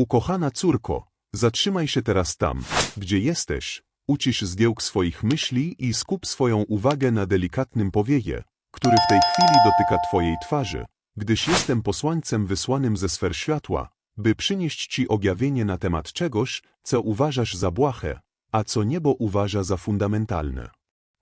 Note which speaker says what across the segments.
Speaker 1: Ukochana córko, zatrzymaj się teraz tam, gdzie jesteś, ucisz zgiełk swoich myśli i skup swoją uwagę na delikatnym powieje, który w tej chwili dotyka twojej twarzy, gdyż jestem posłańcem wysłanym ze sfer światła, by przynieść ci objawienie na temat czegoś, co uważasz za błahe, a co niebo uważa za fundamentalne.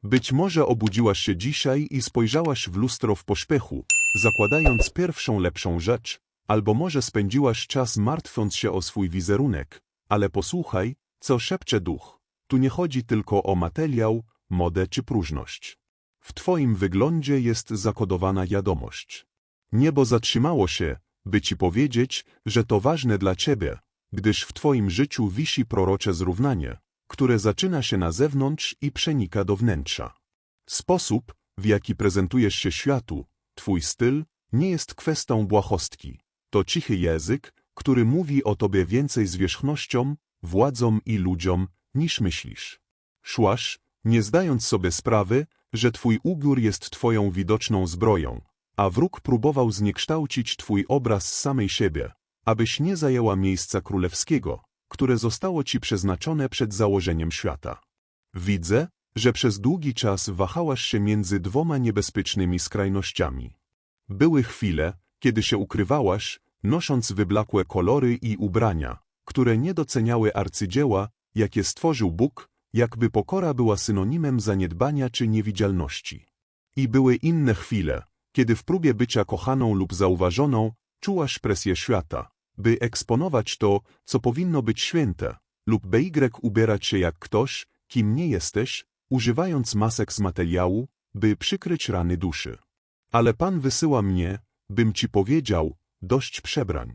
Speaker 1: Być może obudziłaś się dzisiaj i spojrzałaś w lustro w pośpiechu, zakładając pierwszą lepszą rzecz, albo może spędziłaś czas martwiąc się o swój wizerunek, ale posłuchaj, co szepcze duch. Tu nie chodzi tylko o materiał, modę czy próżność. W twoim wyglądzie jest zakodowana wiadomość. Niebo zatrzymało się, by ci powiedzieć, że to ważne dla ciebie, gdyż w twoim życiu wisi prorocze zrównanie, które zaczyna się na zewnątrz i przenika do wnętrza. Sposób, w jaki prezentujesz się światu, twój styl, nie jest kwestią błahostki. To cichy język, który mówi o tobie więcej zwierzchnością, władzą i ludziom, niż myślisz. Szłaś, nie zdając sobie sprawy, że twój ubiór jest twoją widoczną zbroją, a wróg próbował zniekształcić twój obraz samej siebie, abyś nie zajęła miejsca królewskiego, które zostało ci przeznaczone przed założeniem świata. Widzę, że przez długi czas wahałaś się między dwoma niebezpiecznymi skrajnościami. Były chwile, kiedy się ukrywałaś, nosząc wyblakłe kolory i ubrania, które nie doceniały arcydzieła, jakie stworzył Bóg, jakby pokora była synonimem zaniedbania czy niewidzialności. I były inne chwile, kiedy w próbie bycia kochaną lub zauważoną, czułaś presję świata, by eksponować to, co powinno być święte, lub by Y ubierać się jak ktoś, kim nie jesteś, używając masek z materiału, by przykryć rany duszy. Ale Pan wysyła mnie, bym ci powiedział, dość przebrań.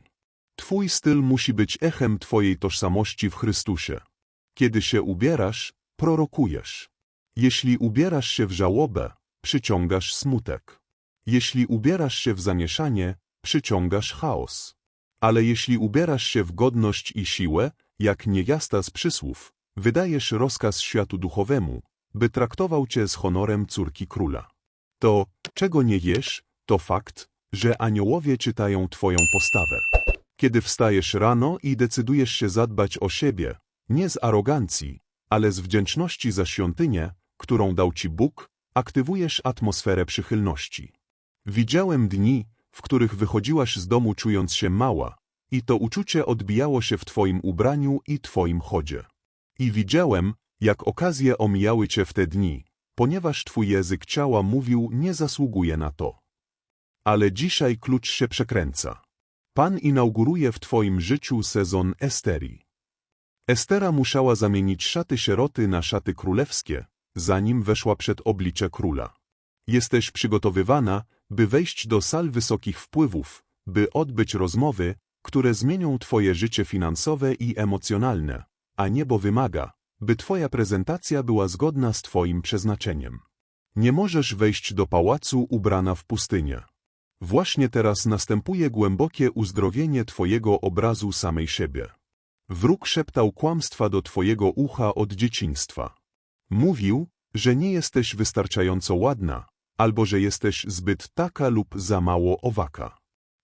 Speaker 1: Twój styl musi być echem twojej tożsamości w Chrystusie. Kiedy się ubierasz, prorokujesz. Jeśli ubierasz się w żałobę, przyciągasz smutek. Jeśli ubierasz się w zamieszanie, przyciągasz chaos. Ale jeśli ubierasz się w godność i siłę, jak niewiasta z przysłów, wydajesz rozkaz światu duchowemu, by traktował cię z honorem córki króla. To, czego nie jesz, to fakt, że aniołowie czytają twoją postawę. Kiedy wstajesz rano i decydujesz się zadbać o siebie, nie z arogancji, ale z wdzięczności za świątynię, którą dał ci Bóg, aktywujesz atmosferę przychylności. Widziałem dni, w których wychodziłaś z domu czując się mała, i to uczucie odbijało się w twoim ubraniu i twoim chodzie. I widziałem, jak okazje omijały cię w te dni, ponieważ twój język ciała mówił nie zasługuje na to. Ale dzisiaj klucz się przekręca. Pan inauguruje w twoim życiu sezon Esterii. Estera musiała zamienić szaty sieroty na szaty królewskie, zanim weszła przed oblicze króla. Jesteś przygotowywana, by wejść do sal wysokich wpływów, by odbyć rozmowy, które zmienią twoje życie finansowe i emocjonalne, a niebo wymaga, by twoja prezentacja była zgodna z twoim przeznaczeniem. Nie możesz wejść do pałacu ubrana w pustynię. Właśnie teraz następuje głębokie uzdrowienie twojego obrazu samej siebie. Wróg szeptał kłamstwa do twojego ucha od dzieciństwa. Mówił, że nie jesteś wystarczająco ładna, albo że jesteś zbyt taka lub za mało owaka.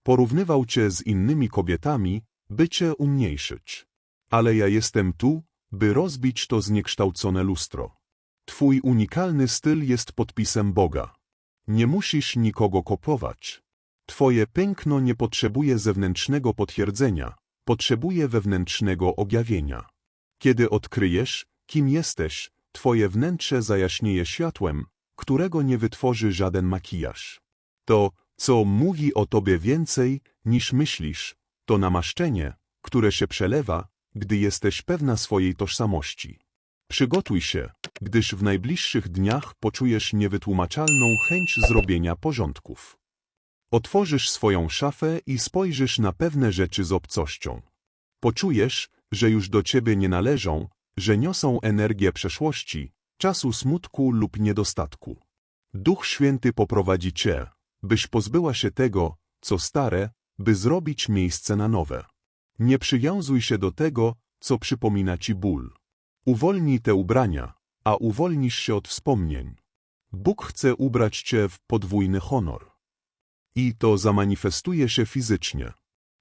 Speaker 1: Porównywał cię z innymi kobietami, by cię umniejszyć. Ale ja jestem tu, by rozbić to zniekształcone lustro. Twój unikalny styl jest podpisem Boga. Nie musisz nikogo kopować. Twoje piękno nie potrzebuje zewnętrznego potwierdzenia, potrzebuje wewnętrznego objawienia. Kiedy odkryjesz, kim jesteś, twoje wnętrze zajaśnieje światłem, którego nie wytworzy żaden makijaż. To, co mówi o tobie więcej, niż myślisz, to namaszczenie, które się przelewa, gdy jesteś pewna swojej tożsamości. Przygotuj się, gdyż w najbliższych dniach poczujesz niewytłumaczalną chęć zrobienia porządków. Otworzysz swoją szafę i spojrzysz na pewne rzeczy z obcością. Poczujesz, że już do ciebie nie należą, że niosą energię przeszłości, czasu smutku lub niedostatku. Duch Święty poprowadzi cię, byś pozbyła się tego, co stare, by zrobić miejsce na nowe. Nie przywiązuj się do tego, co przypomina ci ból. Uwolnij te ubrania, a uwolnisz się od wspomnień. Bóg chce ubrać cię w podwójny honor. I to zamanifestuje się fizycznie.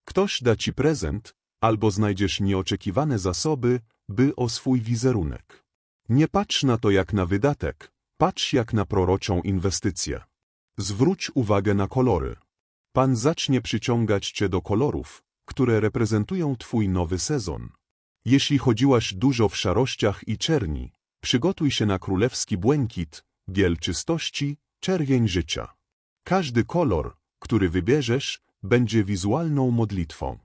Speaker 1: Ktoś da ci prezent, albo znajdziesz nieoczekiwane zasoby, by o swój wizerunek. Nie patrz na to jak na wydatek, patrz jak na proroczą inwestycję. Zwróć uwagę na kolory. Pan zacznie przyciągać cię do kolorów, które reprezentują twój nowy sezon. Jeśli chodziłaś dużo w szarościach i czerni, przygotuj się na królewski błękit, biel czystości, czerwień życia. Każdy kolor, który wybierzesz, będzie wizualną modlitwą.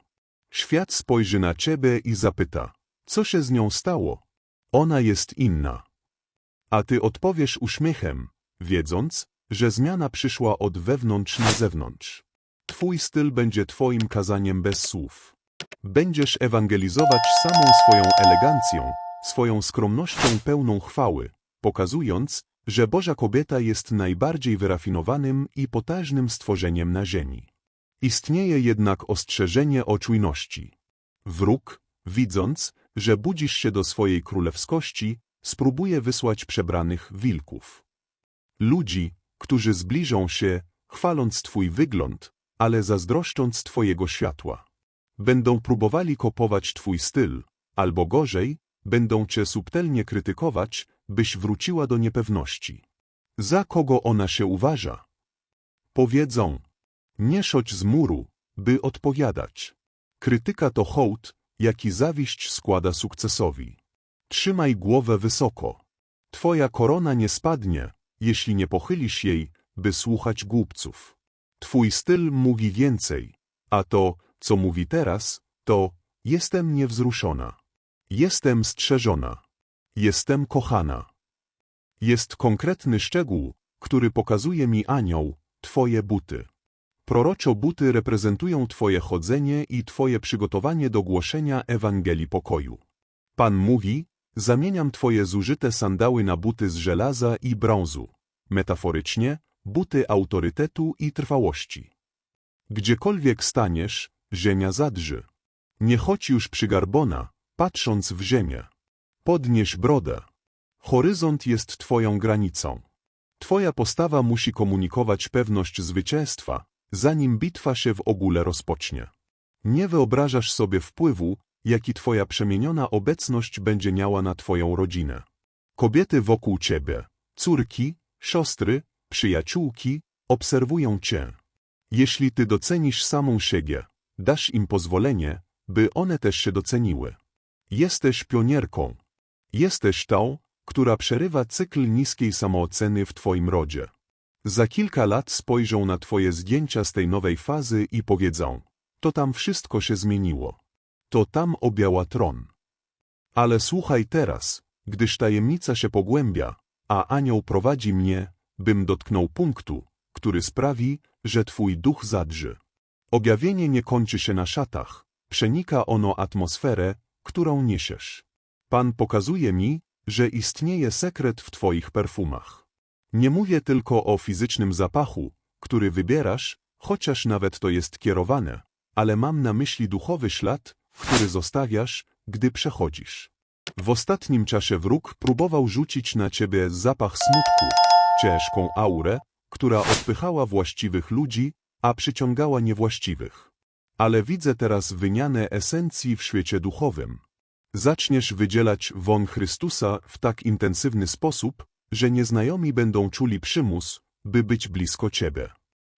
Speaker 1: Świat spojrzy na ciebie i zapyta, co się z nią stało? Ona jest inna. A ty odpowiesz uśmiechem, wiedząc, że zmiana przyszła od wewnątrz na zewnątrz. Twój styl będzie twoim kazaniem bez słów. Będziesz ewangelizować samą swoją elegancją, swoją skromnością pełną chwały, pokazując, że Boża kobieta jest najbardziej wyrafinowanym i potężnym stworzeniem na ziemi. Istnieje jednak ostrzeżenie o czujności. Wróg, widząc, że budzisz się do swojej królewskości, spróbuje wysłać przebranych wilków. Ludzi, którzy zbliżą się, chwaląc Twój wygląd, ale zazdroszcząc Twojego światła. Będą próbowali kopować Twój styl, albo gorzej, będą Cię subtelnie krytykować, byś wróciła do niepewności. Za kogo ona się uważa? Powiedzą, nie schodź z muru, by odpowiadać. Krytyka to hołd, jaki zawiść składa sukcesowi. Trzymaj głowę wysoko. Twoja korona nie spadnie, jeśli nie pochylisz jej, by słuchać głupców. Twój styl mówi więcej, a to, co mówi teraz, to jestem niewzruszona. Jestem strzeżona. Jestem kochana. Jest konkretny szczegół, który pokazuje mi anioł, Twoje buty. Proroczo buty reprezentują Twoje chodzenie i Twoje przygotowanie do głoszenia Ewangelii pokoju. Pan mówi, zamieniam Twoje zużyte sandały na buty z żelaza i brązu. Metaforycznie, buty autorytetu i trwałości. Gdziekolwiek staniesz, ziemia zadrży. Nie chodź już przygarbona, patrząc w ziemię. Podnieś brodę. Horyzont jest Twoją granicą. Twoja postawa musi komunikować pewność zwycięstwa, zanim bitwa się w ogóle rozpocznie. Nie wyobrażasz sobie wpływu, jaki Twoja przemieniona obecność będzie miała na Twoją rodzinę. Kobiety wokół Ciebie, córki, siostry, przyjaciółki, obserwują Cię. Jeśli Ty docenisz samą siebie, dasz im pozwolenie, by one też się doceniły. Jesteś pionierką. Jesteś tą, która przerywa cykl niskiej samooceny w Twoim rodzie. Za kilka lat spojrzą na Twoje zdjęcia z tej nowej fazy i powiedzą, to tam wszystko się zmieniło. To tam objęła tron. Ale słuchaj teraz, gdyż tajemnica się pogłębia, a anioł prowadzi mnie, bym dotknął punktu, który sprawi, że Twój duch zadrży. Objawienie nie kończy się na szatach, przenika ono atmosferę, którą niesiesz. Pan pokazuje mi, że istnieje sekret w Twoich perfumach. Nie mówię tylko o fizycznym zapachu, który wybierasz, chociaż nawet to jest kierowane, ale mam na myśli duchowy ślad, który zostawiasz, gdy przechodzisz. W ostatnim czasie wróg próbował rzucić na ciebie zapach smutku, ciężką aurę, która odpychała właściwych ludzi, a przyciągała niewłaściwych. Ale widzę teraz wymianę esencji w świecie duchowym. Zaczniesz wydzielać won Chrystusa w tak intensywny sposób, że nieznajomi będą czuli przymus, by być blisko Ciebie.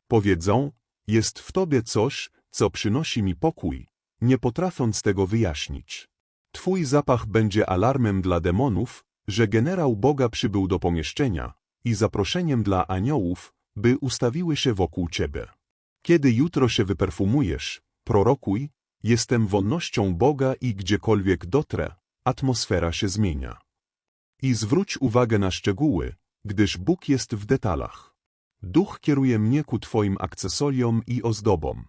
Speaker 1: Powiedzą, jest w Tobie coś, co przynosi mi pokój, nie potrafiąc tego wyjaśnić. Twój zapach będzie alarmem dla demonów, że generał Boga przybył do pomieszczenia i zaproszeniem dla aniołów, by ustawiły się wokół Ciebie. Kiedy jutro się wyperfumujesz, prorokuj, jestem wonnością Boga i gdziekolwiek dotrę, atmosfera się zmienia. I zwróć uwagę na szczegóły, gdyż Bóg jest w detalach. Duch kieruje mnie ku Twoim akcesoriom i ozdobom.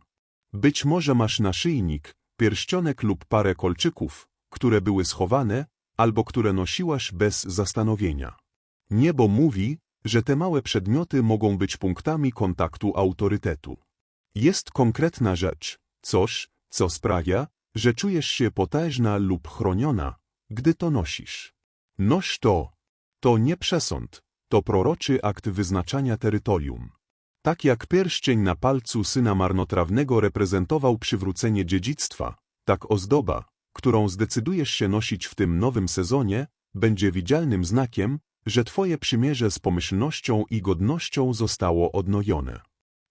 Speaker 1: Być może masz naszyjnik, pierścionek lub parę kolczyków, które były schowane, albo które nosiłaś bez zastanowienia. Niebo mówi, że te małe przedmioty mogą być punktami kontaktu autorytetu. Jest konkretna rzecz, coś, co sprawia, że czujesz się potężna lub chroniona, gdy to nosisz. Noś to. To nie przesąd, to proroczy akt wyznaczania terytorium. Tak jak pierścień na palcu syna marnotrawnego reprezentował przywrócenie dziedzictwa, Tak ozdoba, którą zdecydujesz się nosić w tym nowym sezonie, będzie widzialnym znakiem, że Twoje przymierze z pomyślnością i godnością zostało odnojone.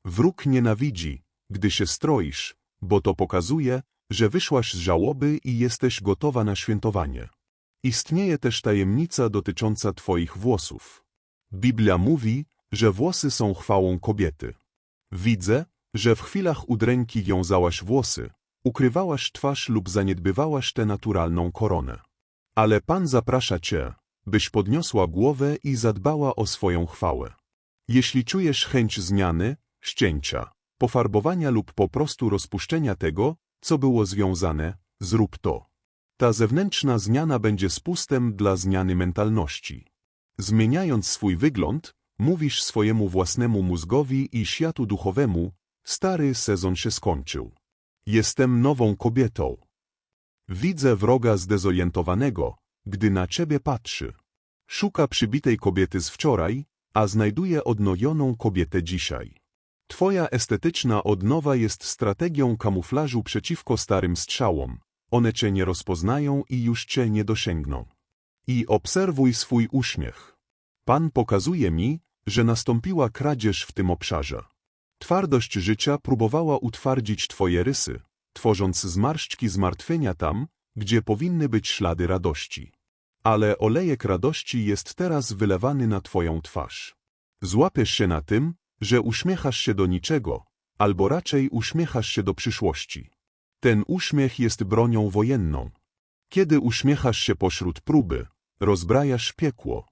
Speaker 1: Wróg nienawidzi, gdy się stroisz, bo to pokazuje, że wyszłaś z żałoby i jesteś gotowa na świętowanie. Istnieje też tajemnica dotycząca Twoich włosów. Biblia mówi, że włosy są chwałą kobiety. Widzę, że w chwilach udręki wiązałaś włosy, ukrywałaś twarz lub zaniedbywałaś tę naturalną koronę. Ale Pan zaprasza Cię, byś podniosła głowę i zadbała o swoją chwałę. Jeśli czujesz chęć zmiany, ścięcia, pofarbowania lub po prostu rozpuszczenia tego, co było związane, zrób to. Ta zewnętrzna zmiana będzie spustem dla zmiany mentalności. Zmieniając swój wygląd, mówisz swojemu własnemu mózgowi i światu duchowemu, stary sezon się skończył. Jestem nową kobietą. Widzę wroga zdezorientowanego, gdy na ciebie patrzy. Szuka przybitej kobiety z wczoraj, a znajduje odnojoną kobietę dzisiaj. Twoja estetyczna odnowa jest strategią kamuflażu przeciwko starym strzałom. One cię nie rozpoznają i już cię nie dosięgną. I obserwuj swój uśmiech. Pan pokazuje mi, że nastąpiła kradzież w tym obszarze. Twardość życia próbowała utwardzić twoje rysy, tworząc zmarszczki zmartwienia tam, gdzie powinny być ślady radości. Ale olejek radości jest teraz wylewany na twoją twarz. Złapiesz się na tym, że uśmiechasz się do niczego, albo raczej uśmiechasz się do przyszłości. Ten uśmiech jest bronią wojenną. Kiedy uśmiechasz się pośród próby, rozbrajasz piekło.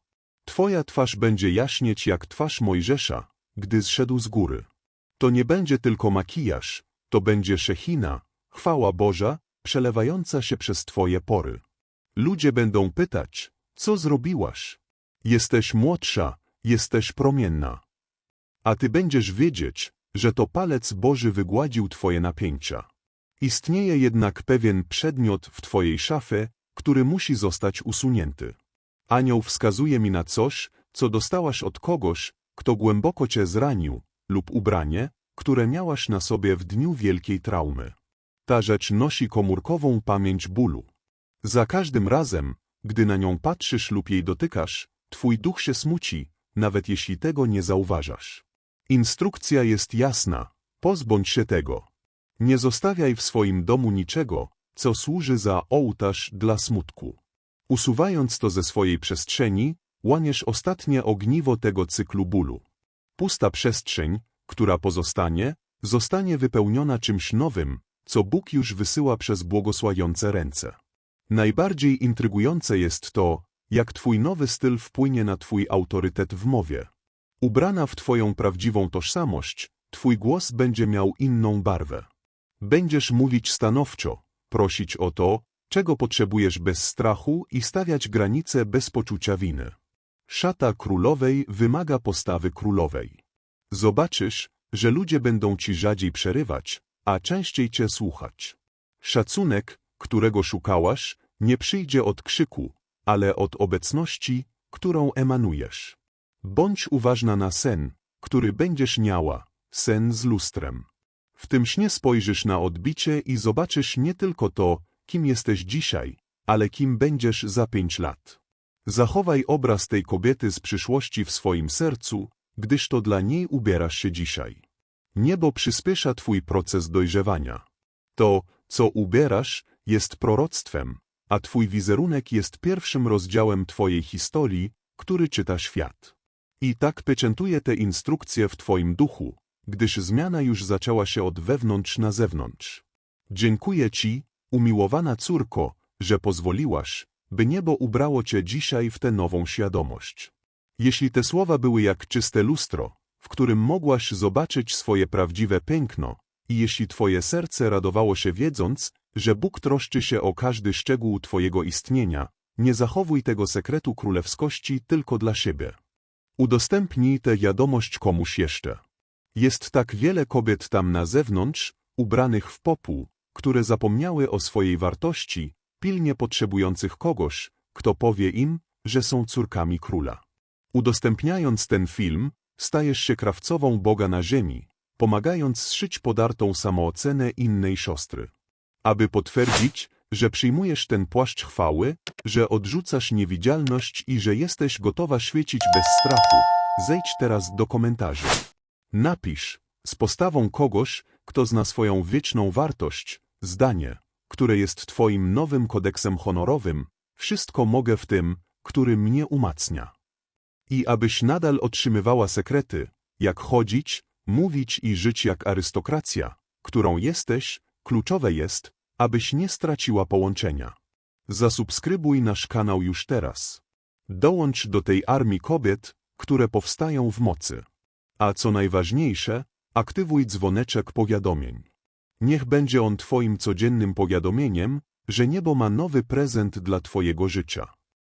Speaker 1: Twoja twarz będzie jaśnieć jak twarz Mojżesza, gdy zszedł z góry. To nie będzie tylko makijaż, to będzie szechina, chwała Boża, przelewająca się przez Twoje pory. Ludzie będą pytać, co zrobiłaś? Jesteś młodsza, jesteś promienna. A Ty będziesz wiedzieć, że to palec Boży wygładził Twoje napięcia. Istnieje jednak pewien przedmiot w Twojej szafie, który musi zostać usunięty. Anioł wskazuje mi na coś, co dostałaś od kogoś, kto głęboko Cię zranił, lub ubranie, które miałaś na sobie w dniu wielkiej traumy. Ta rzecz nosi komórkową pamięć bólu. Za każdym razem, gdy na nią patrzysz lub jej dotykasz, twój duch się smuci, nawet jeśli tego nie zauważasz. Instrukcja jest jasna, pozbądź się tego. Nie zostawiaj w swoim domu niczego, co służy za ołtarz dla smutku. Usuwając to ze swojej przestrzeni, łaniesz ostatnie ogniwo tego cyklu bólu. Pusta przestrzeń, która pozostanie, zostanie wypełniona czymś nowym, co Bóg już wysyła przez błogosławiące ręce. Najbardziej intrygujące jest to, jak Twój nowy styl wpłynie na Twój autorytet w mowie. Ubrana w Twoją prawdziwą tożsamość, Twój głos będzie miał inną barwę. Będziesz mówić stanowczo, prosić o to, czego potrzebujesz bez strachu i stawiać granice bez poczucia winy. Szata królowej wymaga postawy królowej. Zobaczysz, że ludzie będą ci rzadziej przerywać, a częściej cię słuchać. Szacunek, którego szukałaś, nie przyjdzie od krzyku, ale od obecności, którą emanujesz. Bądź uważna na sen, który będziesz miała, sen z lustrem. W tym śnie spojrzysz na odbicie i zobaczysz nie tylko to, kim jesteś dzisiaj, ale kim będziesz za pięć lat. Zachowaj obraz tej kobiety z przyszłości w swoim sercu, gdyż to dla niej ubierasz się dzisiaj. Niebo przyspiesza Twój proces dojrzewania. To, co ubierasz, jest proroctwem, a Twój wizerunek jest pierwszym rozdziałem Twojej historii, który czyta świat. I tak pieczętuje te instrukcje w Twoim duchu, gdyż zmiana już zaczęła się od wewnątrz na zewnątrz. Dziękuję Ci, umiłowana córko, że pozwoliłaś, by niebo ubrało Cię dzisiaj w tę nową świadomość. Jeśli te słowa były jak czyste lustro, w którym mogłaś zobaczyć swoje prawdziwe piękno, i jeśli Twoje serce radowało się wiedząc, że Bóg troszczy się o każdy szczegół Twojego istnienia, nie zachowuj tego sekretu królewskości tylko dla siebie. Udostępnij tę wiadomość komuś jeszcze. Jest tak wiele kobiet tam na zewnątrz, ubranych w popół, które zapomniały o swojej wartości, pilnie potrzebujących kogoś, kto powie im, że są córkami króla. Udostępniając ten film, stajesz się krawcową Boga na ziemi, pomagając zszyć podartą samoocenę innej siostry. aby potwierdzić, że przyjmujesz ten płaszcz chwały, że odrzucasz niewidzialność i że jesteś gotowa świecić bez strachu. Zejdź teraz do komentarzy. Napisz z postawą kogoś, kto zna swoją wieczną wartość, zdanie, które jest Twoim nowym kodeksem honorowym. Wszystko mogę w tym, który mnie umacnia. I abyś nadal otrzymywała sekrety, jak chodzić, mówić i żyć jak arystokracja, którą jesteś, kluczowe jest, abyś nie straciła połączenia. Zasubskrybuj nasz kanał już teraz. Dołącz do tej armii kobiet, które powstają w mocy. A co najważniejsze, aktywuj dzwoneczek powiadomień. Niech będzie on Twoim codziennym powiadomieniem, że niebo ma nowy prezent dla Twojego życia.